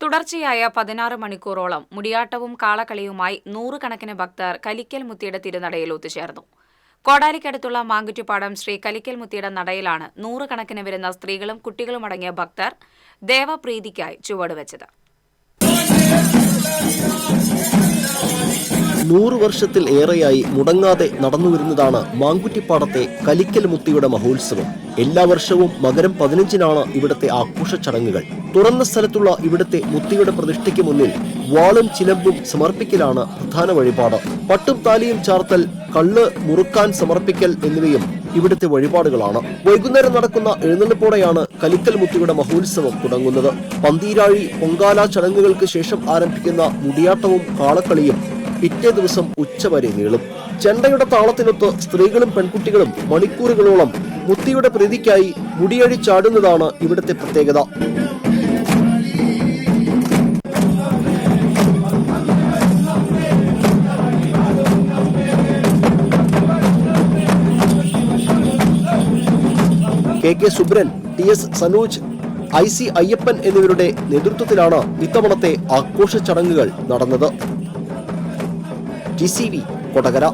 തുടർച്ചയായ പതിനാറ് മണിക്കൂറോളം മുടിയാട്ടവും കാളക്കളിയുമായി നൂറുകണക്കിന് ഭക്തർ കലിക്കൽ മുത്തിയുടെ തിരുനടയിൽ ഒത്തുചേർന്നു. കോടാലിക്കടുത്തുള്ള മാങ്കുറ്റിപ്പാടം ശ്രീ കലിക്കൽ മുത്തിയുടെ നടയിലാണ് നൂറുകണക്കിന് വരുന്ന സ്ത്രീകളും കുട്ടികളും അടങ്ങിയ ഭക്തർ ദേവപ്രീതിക്കായി ചുവടുവെച്ചത്. നൂറു വർഷത്തിൽ ഏറെയായി മുടങ്ങാതെ നടന്നുവരുന്നതാണ് മാങ്കുറ്റിപ്പാടത്തെ കലിക്കൽ മുത്തിയുടെ മഹോത്സവം. എല്ലാ വർഷവും മകരം പതിനഞ്ചിനാണ് ഇവിടുത്തെ ആഘോഷ ചടങ്ങുകൾ. തുറന്ന സ്ഥലത്തുള്ള ഇവിടുത്തെ മുത്തിയുടെ പ്രതിഷ്ഠയ്ക്ക് മുന്നിൽ വാളും ചിലമ്പും സമർപ്പിക്കലാണ് പ്രധാന വഴിപാട്. പട്ടും താലിയും ചാർത്തൽ കള്ള് മുറുക്കാൻ സമർപ്പിക്കൽ എന്നിവയും ഇവിടുത്തെ വഴിപാടുകളാണ്. വൈകുന്നേരം നടക്കുന്ന എഴുന്നള്ളിപ്പോടെയാണ് കലിക്കൽ മുത്തിയുടെ മഹോത്സവം തുടങ്ങുന്നത്. പന്തീരാഴി പൊങ്കാല ചടങ്ങുകൾക്ക് ശേഷം ആരംഭിക്കുന്ന മുടിയാട്ടവും കാളക്കളിയും പിറ്റേ ദിവസം ഉച്ചവരെ നീളും. ചെണ്ടയുടെ താളത്തിനൊത്ത് സ്ത്രീകളും പെൺകുട്ടികളും മണിക്കൂറുകളോളം മുത്തിയുടെ പ്രീതിക്കായി മുടിയഴി ചാടുന്നതാണ് ഇവിടുത്തെ പ്രത്യേകത. K K Subran T S Sanuj I C Ayyappan എന്നിവരുടെ നേതൃത്വത്തിലാണ് ഇത്തവണത്തെ ആഘോഷ ചടങ്ങുകൾ നടന്നത്. T C V Kodakara.